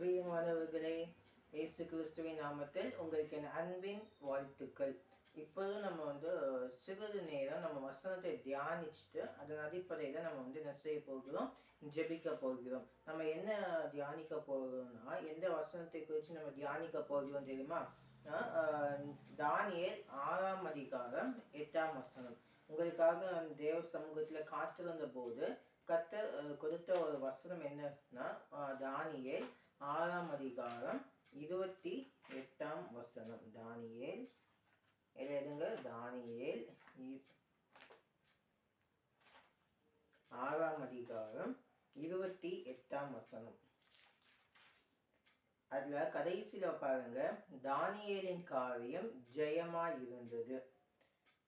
பிரியமானவர்களே இயேசு கிறிஸ்துவின் நாமத்தில் உங்களுக்கு என் அன்பின் வாழ்த்துக்கள். இப்போது நம்ம வந்து சிறிது நேரம் நம்ம வசனத்தை தியானிச்சுட்டு அதன் அடிப்படையில் நம்ம வந்து என்ன செய்ய போகிறோம்? ஜெபிக்க போகிறோம். நம்ம என்ன தியானிக்க போகிறோம்னா எந்த வசனத்தை குறித்து நம்ம தியானிக்க போகிறோம் தெரியுமா? தானியல் ஆறாம் அதிகாரம் எட்டாம் வசனம். உங்களுக்காக தேவ சமூகத்தில் காத்திருந்த போது கத்த கொடுத்த ஒரு வசனம் என்னன்னா தானியே ஆறாம் அதிகாரம் இருபத்தி எட்டாம் வசனம். தானியேல் எழுதுங்க தானியேல் ஆறாம் அதிகாரம் இருபத்தி எட்டாம் வசனம். அதுல கடைசியில பாருங்க. தானியேலின் காரியம் ஜெயமா இருந்தது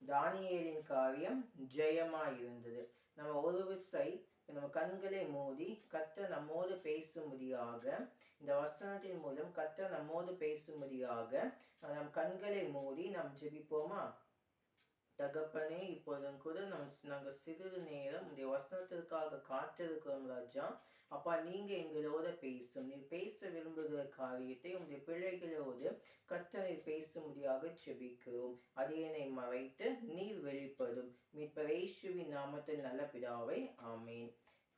தானியேலின் காரியம் ஜெயமா இருந்தது நம்ம ஒரு விசை நம்ம கண்களை மூடி கற்று நம்மோடு பேசும்படியாக இந்த வசனத்தின் மூலம் கத்த நம்மோடு பேசும்படியாக நம் கண்களை மூடி நாம் ஜெபிப்போமா? தகப்பனே இப்போதும் கூட நம் நாங்கள் சிறிது நேரம் இந்த வசனத்திற்காக காத்திருக்கிறோம் ராஜா. அப்பா நீங்க எங்களோட பேசும். நீ பேச விரும்புகிற காரியத்தை உங்களுடைய பிள்ளைகளோடு கத்தனை பேசும்படியாக செபிக்கிறோம் அதையனை மறைத்து நீர் வெளிப்படும். மீ இயேசுவின் நாமத்தில் நல்ல பிதாவை ஆமேன்.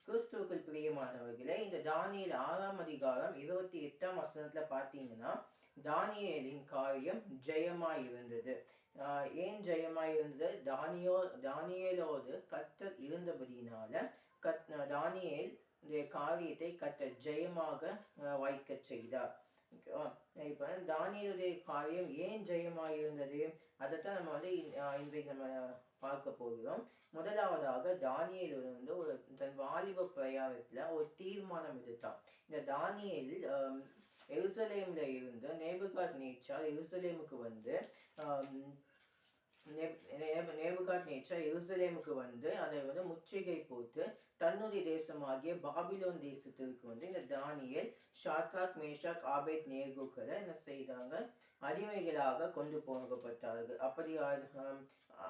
கிறிஸ்துவுக்குள் பிரியமானவர்களே இந்த தானியல் ஆறாம் அதிகாரம் இருபத்தி எட்டாம் வசனத்துல பாத்தீங்கன்னா தானியலின் காரியம் ஜெயமாய் இருந்தது. ஆஹ் ஏன் ஜெயமாய் இருந்தது? தானியோ தானியலோடு கர்த்தர் இருந்தபடியினால கத் தானியல் காரியத்தை கத்த ஜெயமாக வைக்க செய்தார். ஓகேவா இப்போ தானியலுடைய காரியம் ஏன் ஜெயமாய் இருந்தது அதைத்தான் நம்ம வந்து இன்றைக்கு நம்ம பார்க்க போகிறோம். முதலாவதாக தானியல் வந்து ஒரு தன் வாலிப பிரயாணத்தில் ஒரு தீர்மானம் எடுத்தான் இந்த தானியேல் எருசலேமில் எருசலேம்ல இருந்து நேபுகாத் நேச்சார் எருசலேமுக்கு வந்து ஆம், நேச்சா எருசலேமுக்கு வந்து அதை வந்து முற்றுகை போட்டு தன்னுடைய தேசமாகிய பாபிலோன் தேசத்திற்கு வந்து இந்த தானியல் ஷாத்ராக் மேஷாக் ஆபேத் நேகுக்களை என்ன செய்தாங்க? அடிமைகளாக கொண்டு போகப்பட்டார்கள். அப்படியாக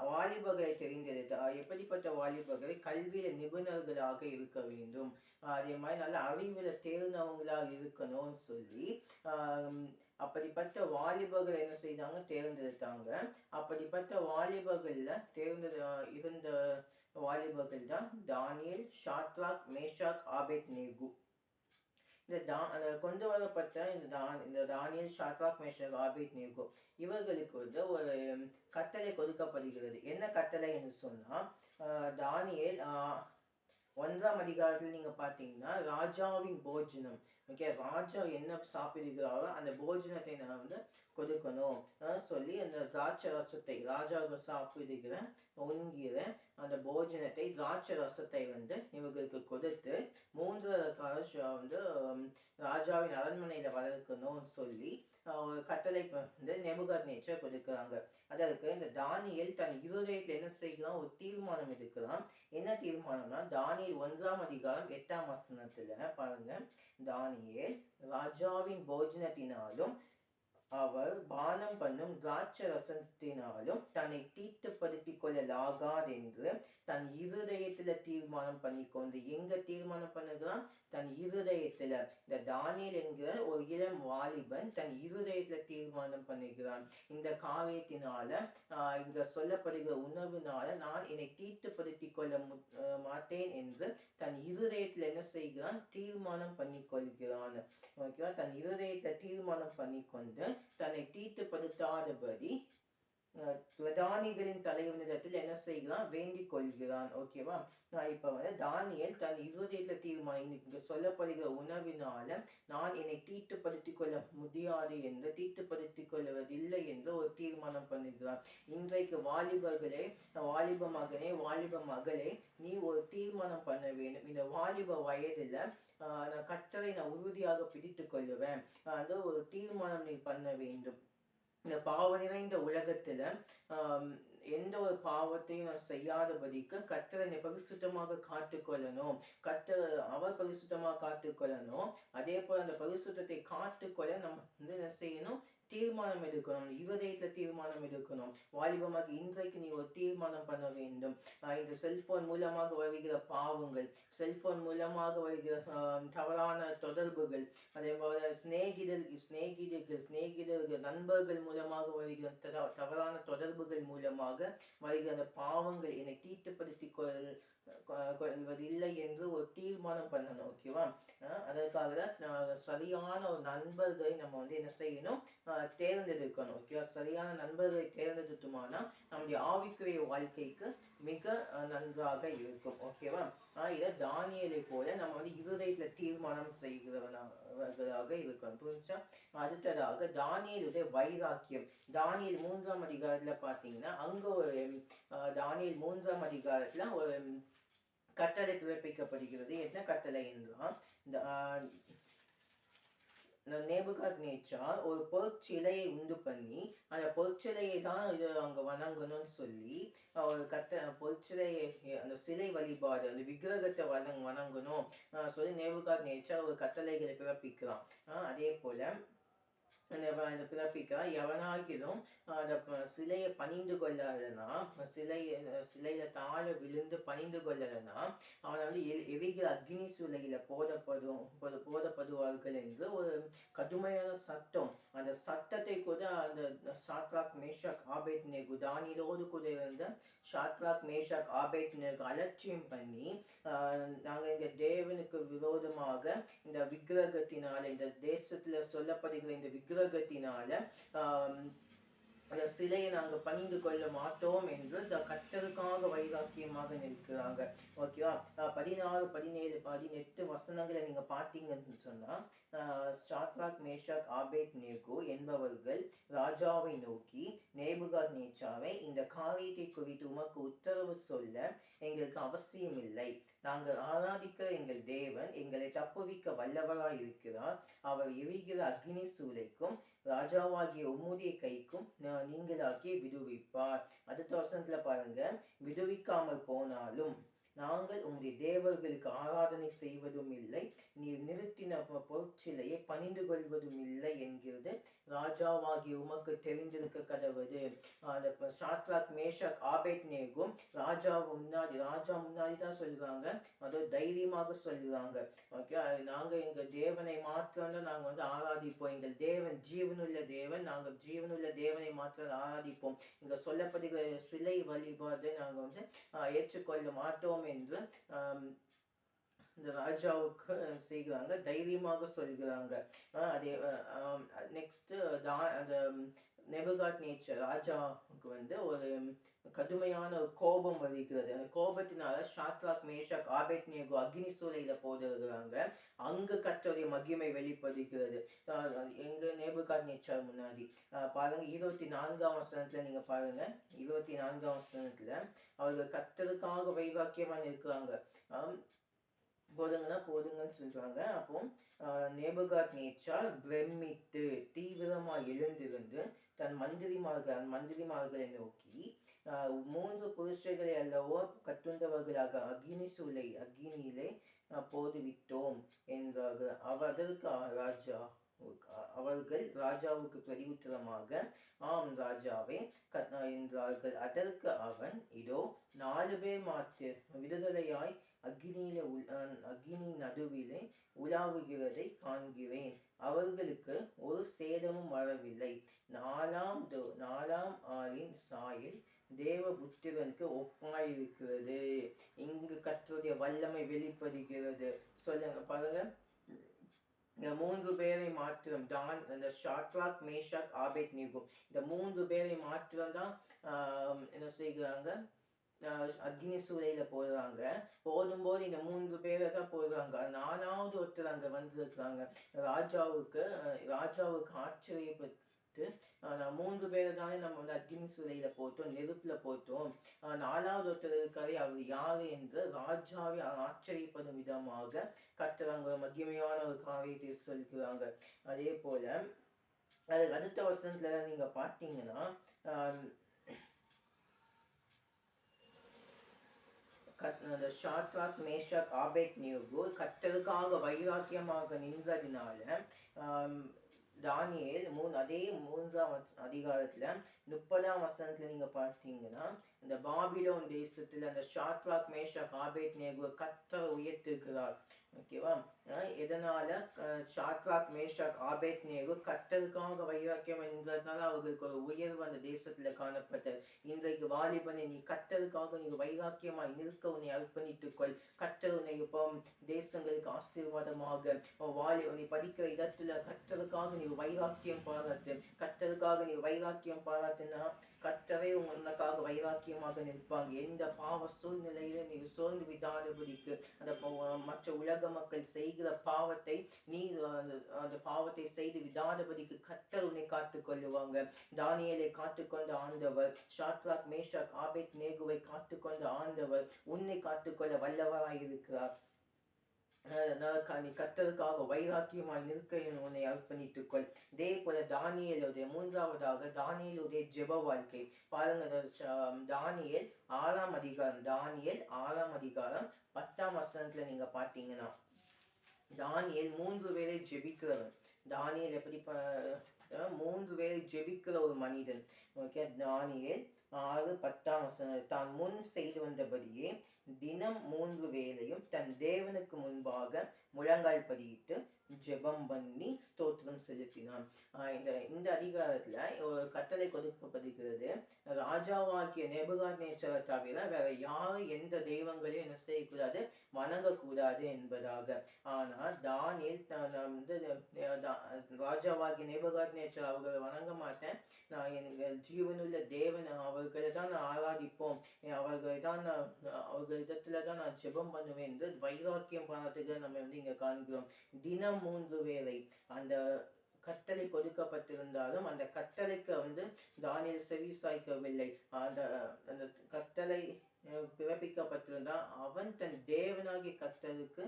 வாலிபர்களை தெரிந்தெடுத்து எப்படிப்பட்ட வாலிபர்கள்? கல்வியில நிபுணர்களாக இருக்க வேண்டும். அதே மாதிரி நல்ல அறிவுல தேர்ந்தவங்களாக இருக்கணும்னு சொல்லி அப்படிப்பட்ட வாலிபர்கள் என்ன செய்தாங்க? தேர்ந்தெடுத்தாங்க. அப்படிப்பட்ட வாலிபர்கள்ல தேர்ந்த இருந்த வாலிபர்கள் தான் Daniel Shadrach Meshach Abednego இந்த தா அந்த கொண்டு வரப்பட்ட இந்த தான் இந்த Daniel Shadrach Meshach Abednego இவர்களுக்கு வந்து ஒரு கட்டளை கொடுக்கப்படுகிறது. என்ன கட்டளை என்று சொன்னா தானியல் ஒன்றாம் அதிகாரத்தில் நீங்க பாத்தீங்கன்னா ராஜாவின் போஜனம். ஓகே ராஜா என்ன சாப்பிடுகிறாரோ அந்த போஜனத்தை நான் வந்து கொடுக்கணும். ஆஹ் சொல்லி அந்த திராட்சை ரசத்தை ராஜா சாப்பிடுகிற உண்கிற அந்த போஜனத்தை திராட்சை ரசத்தை வந்து இவர்களுக்கு வந்து ராஜாவின் அரண்மனையில வளர்க்கணும்னு சொல்லி ஒரு கட்டளை வந்து நெமுகர் நேச்சர் கொடுக்குறாங்க. அதற்கு இந்த தானியல் தன் இருதயத்தில் என்ன செய்கிறான்? ஒரு தீர்மானம் எடுக்கிறான். என்ன தீர்மானம்னா தானியல் ஒன்றாம் அதிகாரம் எட்டாம் வசனத்துல பாருங்க. தானியல் ராஜாவின் போஜனத்தினாலும் அவர் பானம் பண்ணும் திராட்சை ரசத்தினாலும் தன்னை தீட்டுப்படுத்திக் கொள்ளலாகாதென்று தன் இருதயத்துல தீர்மானம் பண்ணிக்கொண்டு எங்க தீர்மானம் பண்ணுகிறான்? தன் இருதயத்துல. இந்த தானியல் என்கிற ஒரு இளம் வாலிபன் தன் இருதயத்துல தீர்மானம் பண்ணுகிறான். இந்த காரியத்தினால இங்க சொல்லப்படுகிற உணவுனால நான் என்னை தீட்டுப்படுத்திக் கொள்ள மாட்டேன் என்று தன் இருதயத்துல என்ன செய்கிறான்? தீர்மானம் பண்ணி கொள்கிறான் ஓகேவா? தன் இருதயத்தை தீர்மானம் பண்ணிக்கொண்டு தன்னை தீட்டுப்படுத்தாதபடி பிரதானிகளின் தலைவனிடத்தில் என்ன செய்கிறான்? வேண்டிக் கொள்கிறான். ஓகேவா நான் இப்ப வந்து தானியல் தன் இருதயத்துல தீர்மானம் இங்க சொல்லப்படுகிற உணவினால நான் என்னை தீட்டுப்படுத்தி கொள்ள முடியாது என்று தீட்டுப்படுத்தி கொள்வதில்லை என்று ஒரு தீர்மானம் பண்ணுகிறான் இன்றைக்கு வாலிபர்களே வாலிப மகனே வாலிப மகளே நீ ஒரு தீர்மானம் பண்ண வேண்டும். இந்த வாலிப வயதுல ஆஹ் நான் கத்தரை நான் உறுதியாக பிடித்துக் கொள்ளுவேன். அந்த ஒரு தீர்மானம் நீ பண்ண வேண்டும். இந்த பாவ நிறைந்த உலகத்துல எந்த ஒரு பாவத்தையும் நான் செய்யாதபடிக்கு கத்தரை என்னை பரிசுத்தமாக காட்டுக்கொள்ளணும் கத்தர் அவர் பரிசுத்தமாக காட்டுக்கொள்ளணும் அதே போல அந்த பரிசுத்தத்தை காட்டுக்கொள்ள நம்ம வந்து என்ன செய்யணும்? தீர்மானம் எடுக்கணும் இருதயத்துல தீர்மானம் எடுக்கணும் வாலிபமாக இன்றைக்கு நீ ஒரு தீர்மானம் பண்ண வேண்டும். இந்த செல்போன் மூலமாக வருகிற பாவங்கள் செல்போன் மூலமாக வருகிற தவறான தொடர்புகள் அதே போல சிநேகிதர் சிநேகிதர்கள் சிநேகிதர்கள் நண்பர்கள் மூலமாக வருகிற தவறான தொடர்புகள் மூலமாக வருகிற அந்த பாவங்கள் என்னை தீட்டுப்படுத்தி கொள் கொள்வதில்லை என்று ஒரு தீர்மானம் பண்ணணும் ஓகேவா அதற்காக சரியான ஒரு நண்பர்களை நம்ம வந்து என்ன செய்யணும் தேர்ந்தெடுக்கணும் ஓகேவா சரியான நண்பர்களை தேர்ந்தெடுத்துமானா நம்முடைய ஆவிக்குரிய வாழ்க்கைக்கு மிக நன்றாக இருக்கும். ஓகேவா ஆஹ் இதை தானியலை போல நம்ம வந்து இருதயத்துல தீர்மானம் செய்கிறவனாக இருக்கணும். புரிஞ்சா அடுத்ததாக தானியலுடைய வைராக்கியம். தானியல் மூன்றாம் அதிகாரத்துல பாத்தீங்கன்னா அங்க ஒரு தானியல் மூன்றாம் அதிகாரத்துல ஒரு கட்டளை பிறப்பிக்கப்படுகிறது. என்ன கட்டளை என்றால் நேபுகாத்நேச்சார் நேச்சார் ஒரு பொற்சிலையை உண்டு பண்ணி அந்த பொற்சிலையை தான் இது அவங்க வணங்கணும்னு சொல்லி ஒரு கத்த பொற்சிலையை அந்த சிலை வழிபாடு அந்த விக்கிரகத்தை வணங் வணங்கணும் சொல்லி நேபுகாத்நேச்சார் ஒரு கட்டளைகளை பிறப்பிக்கிறான். அதே போல அந்த எவனாகிலும் அந்த சிலையை பணிந்து கொள்ளலைன்னா சிலை சிலையில தாழ விழுந்து பணிந்து கொள்ளலைன்னா அவனை வந்து எரி- எரிகிற அக்னி சூலையில போடப்படும் போதப்படுவார்கள் என்று ஒரு கடுமையான சட்டம். அந்த சட்டத்தை கூட அந்த சாத்ராக் மேஷாக் ஆபேட் நேகு தானியலோடு கூட இருந்த சாத்ராக் மேஷாக் ஆபேட் நேகு அலட்சியம் பண்ணி ஆஹ், நாங்க இந்த தேவனுக்கு விரோதமாக இந்த விக்கிரகத்தினால இந்த தேசத்துல சொல்லப்படுகிற இந்த விக்கிர கிரகத்தினால அந்த சிலையை நாங்க பணிந்து கொள்ள மாட்டோம் என்று இந்த கத்தருக்காக வைராக்கியமாக நிற்கிறாங்க. ஓகேவா பதினாறு பதினேழு பதினெட்டு வசனங்களை நீங்கள் பார்த்தீங்கன்னு சொன்னால் ஷாத்ராக் மேஷாக் ஆபேத் நேகோ என்பவர்கள் ராஜாவை நோக்கி நேபுகாத் நேச்சாவை இந்த காரியத்தை குறித்து உமக்கு உத்தரவு சொல்ல எங்களுக்கு அவசியம் இல்லை. நாங்கள் ஆராதிக்கிற எங்கள் தேவன் எங்களை தப்புவிக்க வல்லவராய் இருக்கிறார் அவர் எரிகிற அக்னி சூளைக்கும் ராஜாவாகிய உம்முடைய கைக்கும் நா- விடுவிப்பார். அடுத்த வசனத்துல பாருங்க. விடுவிக்காமல் போனாலும். நாங்கள் உம்முடைய தேவர்களுக்கு ஆராதனை செய்வதும் இல்லை நீர் நிறுத்தின பொ- பொற்சிலையை பணிந்து கொள்வதும் இல்லை என்கிறது. ராஜாவாகிய உமக்கு தெரிந்திருக்க கடவுது அந்த சாத்ராக் மேஷாக் ஆபேட் நேகும் ராஜா முன்னாடி ராஜா முன்னாடி தான் சொல்லுவாங்க அதோ தைரியமாக சொல்லுவாங்க ஓகே நாங்க எங்க தேவனை மாத்திரம் தான் நாங்க வந்து ஆராதிப்போம். எங்கள் தேவன் ஜீவனுள்ள தேவன் நாங்கள் ஜீவனுள்ள தேவனை மாத்திரம் ஆராதிப்போம். இங்க சொல்லப்படுகிற சிலை வழிபாடு நாங்க வந்து ஏற்றுக்கொள்ள மாட்டோம் என்று இந்த ராஜாவுக்கு செய்கிறாங்க தைரியமாக சொல்கிறாங்க. ஆஹ் அதே நெக்ஸ்ட் அந்த நெபுகாட் நேச்சர் ராஜாவுக்கு வந்து ஒரு கடுமையான ஒரு கோபம் வருகிறது அந்த கோபத்தினால ஷாத்ராக் மேஷாக் ஆபேத் நேகோ அக்னி சூளையில போடுகிறாங்க அங்கு கத்தருடைய மகிமை வெளிப்படுகிறது எங்க நேபுகாத் நேச்சர் முன்னாடி பாருங்க இருபத்தி நான்காம் வசனத்துல நீங்க பாருங்க. இருபத்தி நான்காம் வசனத்துல அவர்கள் கத்தருக்காக வைராக்கியமா நிற்கிறாங்க. போதுங்கன்னா போதுங்கன்னு சொல்றாங்க. அப்போ நேபுகாத் நேச்சார் பிரமித்து தீவிரமா எழுந்திருந்து தன் மந்திரிமார்கள் மந்திரிமார்களை நோக்கி மூன்று புருஷர்களை அல்லவோ கட்டுண்டவர்களாக அக்னி சூளை அக்னியிலே போதுவிட்டோம் என்றார்கள் அவர் ராஜா அவர்கள் ராஜாவுக்கு பிரதியுத்தரமாக ஆம் ராஜாவே என்றார்கள். அதற்கு அவன் இதோ நாலு பேர் மாத்து விடுதலையாய் அக்னியில அக்னி நடுவிலே உலாவுகிறதை காண்கிறேன். அவர்களுக்கு ஒரு சேதமும் வரவில்லை. நாலாம் நாலாம் ஆளின் சாயல் தேவபுத்திரனுக்கு ஒப்பாயிருக்கிறது. இங்கு கர்த்தருடைய வல்லமை வெளிப்படுகிறது. சொல்லுங்க பாருங்க. இந்த மூன்று பேரை மாத்திரம் தான் இந்த ஷாட்ராக் மேஷாக் ஆபேத் நிகும் இந்த மூன்று பேரை மாத்திரம் தான் ஆஹ், என்ன செய்கிறாங்க? அக்னி சூளையில போடுறாங்க. போடும்போது இந்த மூன்று பேரை தான் போடுறாங்க. நாலாவது ஒருத்தர் அங்க வந்திருக்கிறாங்க. ராஜாவுக்கு ராஜாவுக்கு ஆச்சரியப்பட்டு ஆஹ், நான் மூன்று பேரை தானே நம்ம வந்து அக்னி சூளையில போட்டோம் நெருப்புல போட்டோம். நாலாவது ஒருத்தர் இருக்காரு அவர் யாரு என்று ராஜாவை ஆச்சரியப்படும் விதமாக கத்துறாங்க ஒரு மகிமையான ஒரு காரியத்தை சொல்கிறாங்க. அதே போல அதுக்கு அடுத்த வசனத்துல நீங்க பார்த்தீங்கன்னா ஆம், கத்- அந்த ஷாத்ராக் மேஷாக் ஆபேத் நியூகு கத்தருக்காக வைராக்கியமாக நின்றதினால ஆஹ் தானியல் மூணு அதே மூன்றாம் அதிகாரத்துல முப்பதாம் வசனத்துல நீங்க பார்த்தீங்கன்னா இந்த பாபிலோன் தேசத்துல அந்த ஷாத்ராக் மேஷா காபேட் நேகுவை கத்தர் உயர்த்திருக்கிறார். ஓகேவா? எதனால Shadrach Shadrach Meshach Abednego கத்தருக்காக வைராக்கியம் என்கிறதுனால அவர்களுக்கு ஒரு உயர்வு அந்த தேசத்துல காணப்பட்டது. இன்றைக்கு வாலிபனை நீ கத்தருக்காக நீ வைராக்கியமாய் நிற்க உன்னை அர்ப்பணித்துக் கொள் கத்தர் உன்னை இப்போ தேசங்களுக்கு ஆசீர்வாதமாக வாலி உன்னை படிக்கிற இடத்துல கத்தருக்காக நீ வைராக்கியம் பாராட்டு. கத்தருக்காக நீ வைராக்கியம் பாராட்டுனா கற்றவை உங்களுக்காக வைராக்கியமாக நிற்பாங்க. எந்த பாவ சூழ்நிலையில நீ சோர்ந்து விடாதபடிக்கு அந்த மற்ற உலக மக்கள் செய்கிற பாவத்தை நீ அந்த பாவத்தை செய்து விடாதபடிக்கு கத்தர் உன்னை காத்துக் கொள்ளுவாங்க தானியேலை காத்துக்கொண்ட ஆண்டவர் ஷாத்ராக் மேஷாக் ஆபேத் நேகுவை காத்துக்கொண்ட ஆண்டவர் உன்னை காத்துக்கொள்ள வல்லவராய் இருக்கிறார் நீ கத்தருக்காக வைராக்கியமாய் நிற்க உன்னை அர்ப்பணித்துக் கொள் இதே போல தானியலுடைய மூன்றாவதாக தானியலுடைய ஜெப வாழ்க்கை. பாருங்க தானியல் ஆறாம் அதிகாரம் தானியல் ஆறாம் அதிகாரம் பத்தாம் வசனத்துல நீங்க பாத்தீங்கன்னா தானியல் மூன்று பேரை ஜெபிக்கிறவன் தானியல் எப்படி மூன்று பேரை ஜெபிக்கிற ஒரு மனிதன் ஓகே தானியல் ஆறு பத்தாம் வசனம். தான் முன் செய்து வந்தபடியே தினம் மூன்று வேளையும் தன் தேவனுக்கு முன்பாக முழங்கால் பதியிட்டு ஜெபம் பண்ணி ஸ்தோத்திரம் செலுத்தினான். இந்த இந்த அதிகாரத்துல ஒரு கட்டளை கொடுக்கப்படுகிறது. ராஜாவாக்கிய நெபுகார் நேச்சரை தவிர வேற யாரும் எந்த தெய்வங்களையும் என்ன செய்யக்கூடாது? வணங்கக்கூடாது என்பதாக. ஆனா தானியேல் வந்து ராஜாவாகிய நேபுகாத் நேச்சர் அவர்களை வணங்க மாட்டேன். நான் எங்கள் ஜீவனுள்ள தேவன் அவர்களை தான் நான் ஆராதிப்போம். அவர்களை தான் நான் அவர்களிடத்துல தான் நான் ஜெபம் பண்ணுவேன் என்று வைராக்கியம் பண்ணதுக்கு நம்ம வந்து இங்க காண்கிறோம். தினம் மூன்று வேளை. அந்த கட்டளை கொடுக்கப்பட்டிருந்தாலும் அந்த கட்டளைக்கு வந்து தானியல் செவி சாய்க்கவில்லை அந்த அந்த கட்டளை பிறப்பிக்கப்பட்டிருந்தான் அவன் தன் தேவனாகிய கத்தருக்கு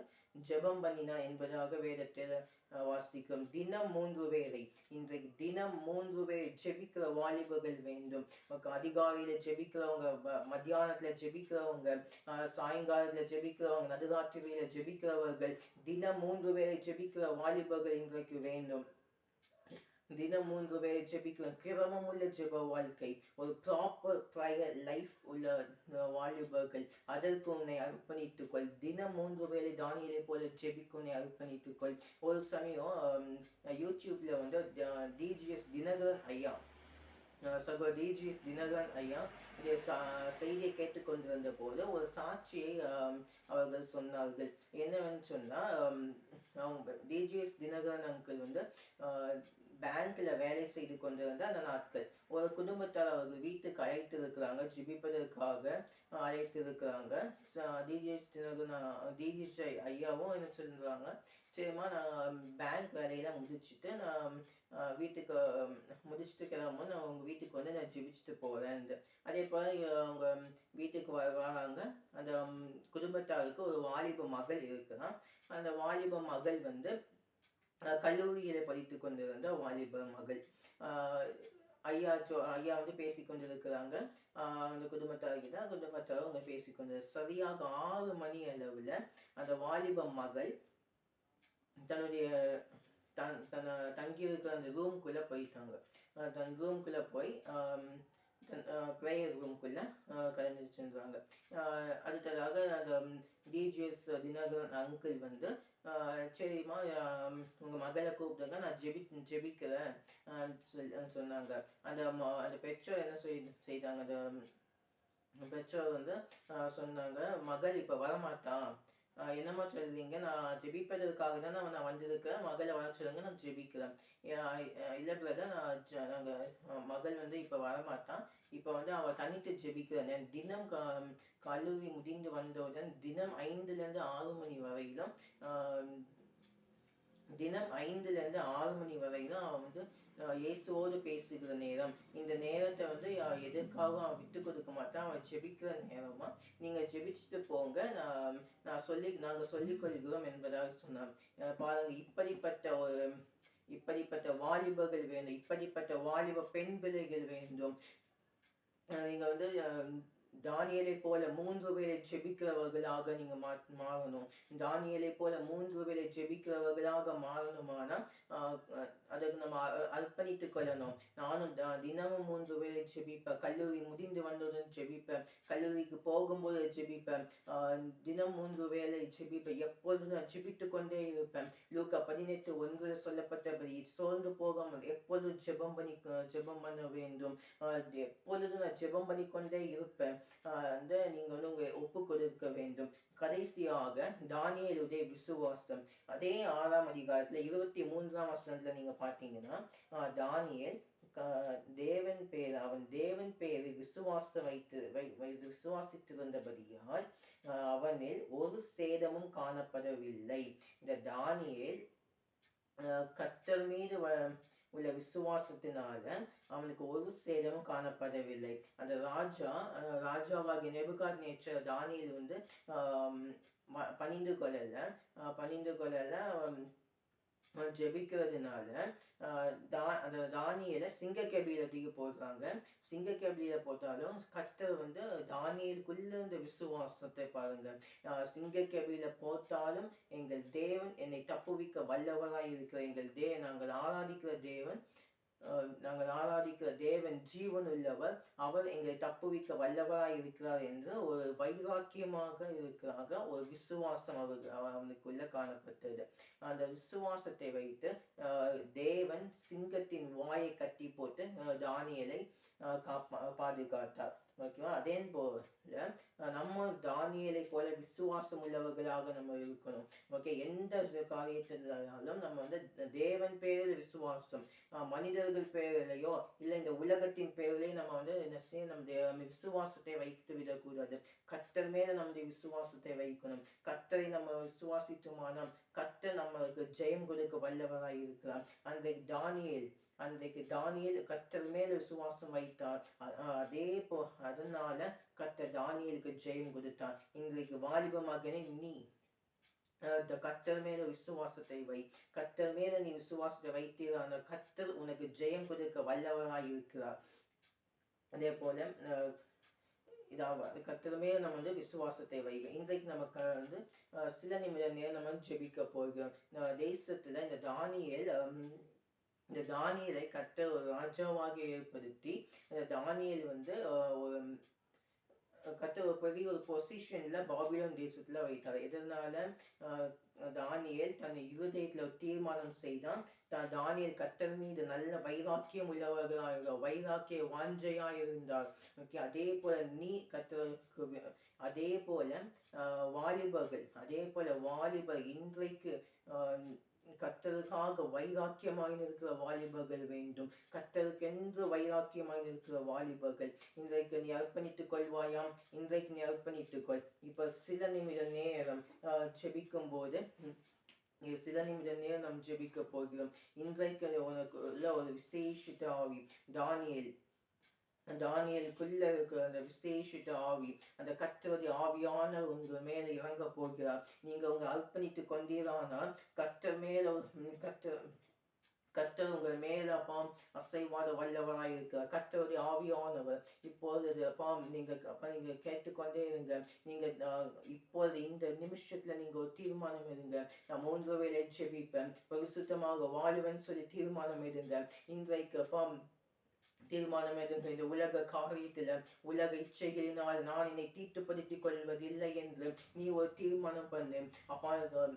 ஜெபம் பண்ணினான் என்பதாக வேதத்தில் வாசிக்கும். வாசிக்கிறோம் தினம் மூன்று பேரை இன்றைக்கு தினம் மூன்று வேளை ஜெபிக்கிற வாலிபர்கள் வேண்டும். அதிகாலையில ஜெபிக்கிறவங்க மத்தியானத்துல ஜெபிக்கிறவங்க சாயங்காலத்துல ஜெபிக்கிறவங்க நடுராத்திரியில ஜெபிக்கிறவர்கள் தினம் மூன்று பேரை ஜெபிக்கிற வாலிபர்கள் இன்றைக்கு வேண்டும். தினம் மூன்று பேரை ஜெபிக்கலாம் கிரமம் உள்ள ஜெப வாழ்க்கை. ஒரு ப்ராப்பர் ப்ரையர் லைஃப் உள்ள வாலிபர்கள் அதற்கு உன்னை அர்ப்பணித்துக் கொள் தினம் மூன்று பேரை தானியலை போல ஜெபிக்கு உன்னை அர்ப்பணித்துக் கொள் ஒரு சமயம் யூடியூப்ல வந்து டிஜிஎஸ் தினகரன் ஐயா. சகோ டிஜிஎஸ் தினகரன் ஐயா இந்த செய்தியை கேட்டுக்கொண்டிருந்த போது ஒரு சாட்சியை அவர்கள் சொன்னார்கள். என்னவென்று சொன்னா அவங்க டிஜிஎஸ் தினகரன் அங்கிள் வந்து பேங்க்ல வேலை செய்து கொண்டிருந்த அந்த நாட்கள். ஒரு குடும்பத்தார் அவர்கள் வீட்டுக்கு அழைத்து இருக்கிறாங்க ஜிபிப்பதற்காக அழைத்து இருக்கிறாங்க டிஜிஎஸ் தினகரன் ஐயாவும் என்ன சொல்றாங்க சரிம்மா நான் பேங்க் வேலையெல்லாம் முடிச்சுட்டு நான் வீட்டுக்கு முடிச்சுட்டு கிளம்பும் நான் உங்க வீட்டுக்கு வந்து நான் ஜிபிச்சுட்டு போறேன் அதே போல அவங்க வீட்டுக்கு வராங்க அந்த குடும்பத்தாருக்கு ஒரு வாலிப மகள் இருக்குன்னா அந்த வாலிப மகள் வந்து கல்லூரியில் படித்து கொண்டிருந்த வாலிப மகள். ஆஹ் ஐயா சொ ஐயா வந்து பேசி கொண்டிருக்கிறாங்க. அந்த குடும்பத்தார்கிட்ட குடும்பத்தார் அவங்க பேசி கொண்டு சரியாக ஆறு மணி அளவுல அந்த வாலிப மகள் தன்னுடைய தன் தன்னை தங்கி இருக்கிற அந்த ரூம்குள்ள போயிட்டாங்க. தன் ரூம்குள்ள போய் ப்ரேயர் ரூம்குள்ளே கலந்து சென்றாங்க. அஹ் அடுத்ததாக அந்த டிஜிஎஸ் தினகரன் அங்கிள் வந்து சரிம்மா உங்க மகளை கூப்பிடுங்க நான் ஜெபி ஜெபிக்கிறேன் ஆஹ் சொன்னாங்க. அந்த அந்த பெற்றோர் என்ன செய் செய்தாங்க அந்த பெற்றோர் வந்து ஆஹ் சொன்னாங்க மகள் இப்ப வரமாட்டான். என்னம்மா சொல்றீங்க? நான் ஜெபிப்பதற்காக தான் நான் நான் வந்திருக்கிறேன். மகளை வர சொல்லுங்க நான் ஜெபிக்கிறேன். இல்லை இல்ல பிரதர் நான் நாங்கள் மகள் வந்து இப்ப வரமாட்டான். இப்ப வந்து அவள் தனித்து ஜெபிக்கிறேன் தினம் க கல்லூரி முடிந்து வந்தவுடன் தினம் ஐந்துல இருந்து ஆறு மணி வரையிலும் ஆஹ் தினம் ஐந்துல இருந்து ஆறு மணி வரையிலும் அவன் வந்து இயேசுவோடு பேசுகிற நேரம். இந்த நேரத்தை வந்து எதற்காக எதற்காகவும் அவன் விட்டு கொடுக்க மாட்டான்? அவன் ஜெபிக்கிற நேரமா? நீங்க ஜெபிச்சுட்டு போங்க. நான் நான் சொல்லி நாங்க சொல்லிக் கொள்கிறோம் என்பதாக சொன்னான். பாருங்க இப்படிப்பட்ட ஒரு இப்படிப்பட்ட வாலிபர்கள் வேண்டும். இப்படிப்பட்ட வாலிப பெண் பிள்ளைகள் வேண்டும். நீங்கள் நீங்க வந்து தானியலை போல மூன்று பேரை ஜெபிக்கிறவர்களாக நீங்க மா மாறணும். தானியலை போல மூன்று வேலை ஜெபிக்கிறவர்களாக மாறணுமானா ஆஹ் அதுக்கு நம்ம அ- அர்ப்பணித்துக் கொள்ளணும். நானும் தினமும் மூன்று வேளை ஜெபிப்பேன் கல்லூரி முடிந்து வந்ததும் ஜெபிப்பேன் கல்லூரிக்கு போகும்போது ஜெபிப்பேன் ஆஹ் தினம் மூன்று வேளை ஜெபிப்பேன் எப்பொழுதும் நான் ஜெபித்துக் கொண்டே இருப்பேன். லூக்கா பதினெட்டு ஒன்றில் சொல்லப்பட்டபடி சோர்ந்து போகாமல் எப்பொழுதும் ஜெபம் பண்ணி ஜெபம் பண்ண வேண்டும். எப்பொழுதும் நான் ஜெபம் பண்ணிக்கொண்டே இருப்பேன். வந்து நீங்கள் வந்து உங்களை ஒப்பு கொடுக்க வேண்டும். கடைசியாக தானியலுடைய விசுவாசம். அதே ஆறாம் அதிகாரத்தில் இருபத்தி மூன்றாம் வசனத்துல நீங்கள் பாத்தீங்கன்னா தானியல் தேவன் பேர் அவன் தேவன் பேரை விசுவாச வைத்து வை- விசுவாசித்திருந்தபடியால் அவனில் ஒரு சேதமும் காணப்படவில்லை. இந்த தானியல் கத்தர் மீது வ- உள்ள விசுவாசத்தினால அவனுக்கு ஒரு சேதமும் காணப்படவில்லை. அந்த ராஜா ஆஹ் ராஜாவாகிய நெபுகாத் நேச்சர் தானியில் வந்து ஆஹ் பணிந்து கொள்ளல. ஆஹ் பணிந்து கொள்ளல. ஜெபிக்கிறதுனால தா அந்த தானியலை சிங்க கபீரத்துக்கு போடுறாங்க. சிங்க கபீர போட்டாலும் கர்த்தர் வந்து தானியலுக்குள்ள இந்த விசுவாசத்தை பாருங்க. ஆஹ் சிங்க கபீர போட்டாலும் எங்கள் தேவன் என்னை தப்புவிக்க வல்லவராய் இருக்கிற எங்கள் தே நாங்கள் ஆராதிக்கிற தேவன் நாங்கள் ஆராதிக்கிற தேவன் ஜீவன் உள்ளவர் அவர் எங்களை தப்புவிக்க வல்லவராய் இருக்கிறார் என்று ஒரு வைராக்கியமாக இருக்கிறாக ஒரு விசுவாசம் அவருக்கு அவனுக்குள்ள காணப்பட்டது. அந்த விசுவாசத்தை வைத்து ஆஹ் தேவன் சிங்கத்தின் வாயை கட்டி போட்டு தானியலை காப்பா பாதுகாத்தார். ஓகேவா? அதே போல நம்ம தானியலை போல விசுவாசம் உள்ளவர்களாக நம்ம இருக்கணும். ஓகே எந்த காரியத்திலும் நம்ம வந்து தேவன் பேரில் விசுவாசம் ஆஹ் மனிதர்கள் பேரிலையோ இல்ல இந்த உலகத்தின் பேரிலையும் நம்ம வந்து என்ன செய்ய நம்ம விசுவாசத்தை வைத்து விடக்கூடாது கத்தர் மேல நம்முடைய விசுவாசத்தை வைக்கணும். கத்தரை நம்ம விசுவாசித்தோமானால் கர்த்தர் நம்மளுக்கு ஜெயம் கொடுக்க வல்லவராய் இருக்கிறார். அந்த தானியல் அன்றைக்கு தானியல் கத்தர் மேல விசுவாசம் வைத்தார். அதே போ அதனால கத்த தானியலுக்கு ஜெயம் கொடுத்தார். இன்றைக்கு வாலிப மகனே நீ அஹ் இந்த மேல விசுவாசத்தை வை. கத்தர் மேல நீ விசுவாசத்தை வைத்தீரான கத்தர் உனக்கு ஜெயம் கொடுக்க வல்லவராய் இருக்கிறார். அதே போல அஹ் இதாவது நம்ம வந்து விசுவாசத்தை வைக இன்றைக்கு நமக்கு வந்து சில நிமிட நேரம் நம்ம ஜெபிக்க போகிறோம். இந்த தேசத்துல இந்த தானியல் ஹம், இந்த தானியலை கர்த்தர் ஒரு ராஜாவாக ஏற்படுத்தி இந்த தானியல் வந்து ஒரு பெரிய ஒரு பொசிஷன்ல பாபிலோன் தேசத்துல வைத்தார். எதனால? தானியல் தன் இருதயத்துல ஒரு தீர்மானம் செய்தான். தான் தானியல் கத்தர் மீது நல்ல வைராக்கியம் உள்ளவர்களாக வைராக்கிய வாஞ்சையா இருந்தார். ஓகே அதே போல நீ கத்தருக்கு அதே போல வாலிபர்கள் அதே போல வாலிபர் இன்றைக்கு கத்தலுக்காக வைராக்கியமாய் இருக்கிற வாலிபர்கள் வேண்டும். கர்த்தருக்கென்று வைராக்கியமாய் இருக்கிற வாலிபர்கள் இன்றைக்கு நீ அர்ப்பணித்துக் கொள்வாயாம் இன்றைக்கு நீ அர்ப்பணித்துக் கொள். இப்ப சில நிமிட நேரம் ஆஹ் போது சில நிமிட நேரம் நாம் ஜெபிக்க போகிறோம். இன்றைக்கு உனக்கு உள்ள ஒரு விசேஷித்த ஆவி தானியேல் தானியலுக்குள்ள இருக்கிற அந்த விசேஷித்த ஆவி அந்த கர்த்தருடைய ஆவியான உங்க மேல இறங்க போகிறார். நீங்க உங்க அர்ப்பணித்து கொண்டீரானால் கற்ற மேல கற்ற கத்தர் உங்கள் மேல அப்பாம் அசைவாத வல்லவராய் இருக்கிறார். கர்த்தருடைய ஆவியானவர் இப்பொழுது அப்பாம் நீங்க அப்பா நீங்க கேட்டுக்கொண்டே இருங்க. நீங்க இப்போது இப்பொழுது இந்த நிமிஷத்துல நீங்க ஒரு தீர்மானம் எடுங்க. நான் மூன்று வேளை ஜெபிப்பேன். பரிசுத்தமாக வாழுவேன் சொல்லி தீர்மானம் எடுங்க. இன்றைக்கு அப்பாம் தீர்மானம் எதுவும் செய்து உலக காரியத்துல உலக இச்சைகளினால் நான் என்னை தீட்டுப்படுத்திக் கொள்வதில்லை என்று நீ ஒரு தீர்மானம் பண்ணு. அப்பா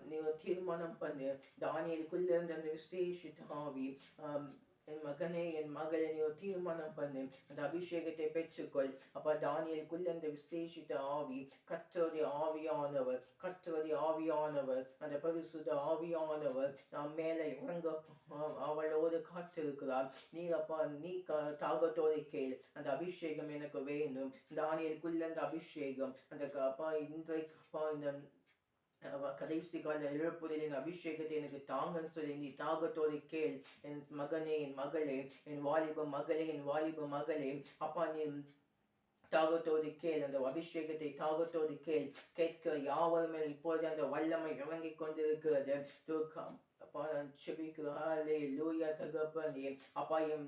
நீ ஒரு தீர்மானம் பண்ணு. தானியலுக்குள்ள இருந்த அந்த விசேஷித்த ஆவி என் மகனே என் மகளே நீ ஒரு தீர்மானம் பண்ணு. அந்த அபிஷேகத்தை பெற்றுக்கொள். அப்ப தானியலுக்குள்ள அந்த விசேஷித்த ஆவி கர்த்தருடைய ஆவியானவர் கர்த்தருடைய ஆவியானவர் அந்த பரிசுத ஆவியானவர் நாம் மேலே இறங்க அவளோடு காத்திருக்கிறார். நீ அப்பா நீ தாகத்தோடு கேள். அந்த அபிஷேகம் எனக்கு வேணும் தானியலுக்குள்ள அந்த அபிஷேகம். அந்த அப்பா இன்றைக்கு அப்பா இந்த கடைசி கால என் அபிஷேகத்தை எனக்கு தாங்கன்னு சொல்லி நீ தாகத்தோடு கேள். என் மகனே என் மகளே என் வாலிப மகளே என் வாலிப மகளே அப்பா நீ தாகத்தோடு கேள். அந்த அபிஷேகத்தை தாகத்தோடு கேள். கேட்க யாவரும் மேல் இப்போது அந்த வல்லமை இறங்கிக் கொண்டிருக்கிறது. அப்பா நான் செபிக்கிறேன் லூயா தகப்பனே. அப்பா என்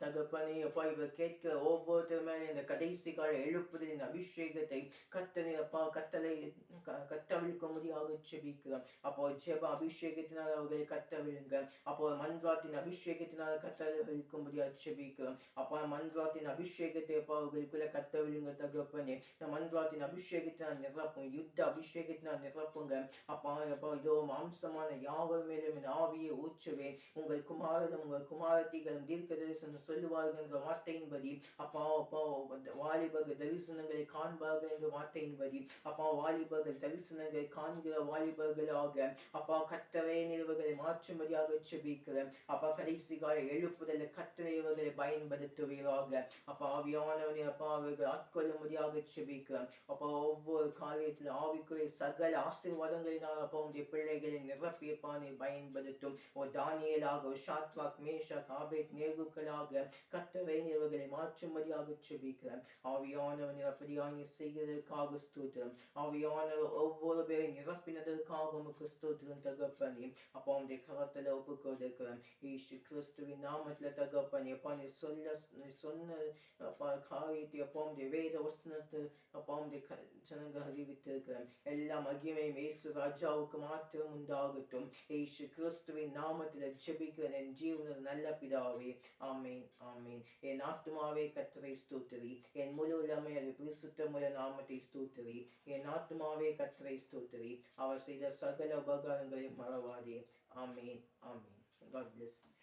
தகப்பனே அப்பா இவர் கேட்கிற ஒவ்வொருத்தருமே இந்த கடைசி கால எழுப்புதலின் அபிஷேகத்தை கத்தனை அப்பா கத்தலை க- கட்டவிழ்க்கும்படியாக செபிக்கிறோம். அப்போ ஜெப அபிஷேகத்தினால் அவர்களை கட்டவிழுங்க அப்போ மன்றாட்டின் அபிஷேகத்தினால் கட்டவிழ்க்கும்படியாக செபிக்கிறோம். அப்பா மன்றாட்டின் அபிஷேகத்தை அப்பா அவர்களுக்குள்ள கட்டவிழுங்க தகப்பனே. இந்த மன்றாட்டின் அபிஷேகத்தினால் நிரப்பும் யுத்த அபிஷேகத்தினால் நிரப்புங்க. அப்பா அப்பா இதோ மாம்சமான யாவர் மேலும் ஆவியை ஊற்றுவேன். உங்கள் குமாரனும் உங்கள் குமாரத்திகளும் தீர்க்க தரிசனம் சொல்லுவார்கள் என்ற வார்த்தையின்படி. அப்பா அப்பா வாலிபர்கள் தரிசனங்களை காண்பார்கள் என்ற வார்த்தையின்படி. அப்பா வாலிபர்கள் தரிசனங்களை காண்கிற வாலிபர்களாக. அப்பா கட்டளை நிறுவர்களை மாற்றும்படியாக செபிக்கிறேன் அப்பா கடைசி கால எழுப்புதல கட்டளை இவர்களை பயன்படுத்துவீராக. அப்பா ஆவியானவனை அப்பா அவர்கள் ஆட்கொள்ளும்படியாக செபிக்கிறேன் அப்பா ஒவ்வொரு காரியத்திலும் ஆவிக்குரிய சகல ஆசீர்வாதங்களினால் அப்பா உடைய பிள்ளைகளை நிரப்பியப்பா பயன்படுத்தும். ஒரு தானியலாக ஒரு ஷாத்ராக் மேஷாக் ஆபேத் நேர்வுகளாக கத்தரை நிறுவர்களை மாற்றும்படியாக செபிக்கிறேன். ஆவியானவன் அப்படியாக செய்கிறதற்காக ஸ்தோத்திரம். ஆவியானவர் ஒவ்வொரு பேரை நிரப்பினதற்காக உமக்கு ஸ்தோத்திரம் தகப்பனே. அப்பா உடைய கரத்துல ஒப்பு கொடுக்கிறேன் ஈஸ்து கிறிஸ்துவின் நாமத்துல தகப்பனே. அப்பா நீ சொல்ல சொன்ன அப்பா காரியத்தை அப்பா உடைய வேத வசனத்தை அப்பா உடைய க- ஜனங்கள் அறிவித்திருக்கிறேன். எல்லா மகிமையும் ஏசு ராஜாவுக்கு மாத்திரம் உண்டாகட்டும். இயேசு கிறிஸ்துவின் நாமத்தில் ஜெபிக்கிறேன். என் ஜீவனில் நல்ல பிதாவே. ஆமேன். ஆமேன் என் ஆத்துமாவே கத்தரை ஸ்தோத்திரி என் முழு உள்ளமே அது பரிசுத்தமுள்ள நாமத்தை ஸ்தோத்திரி என் ஆத்துமாவே கத்தரை ஸ்தோத்திரி அவர் செய்த சகல உபகாரங்களை மறவாதே ஆமேன் ஆமேன் God bless you.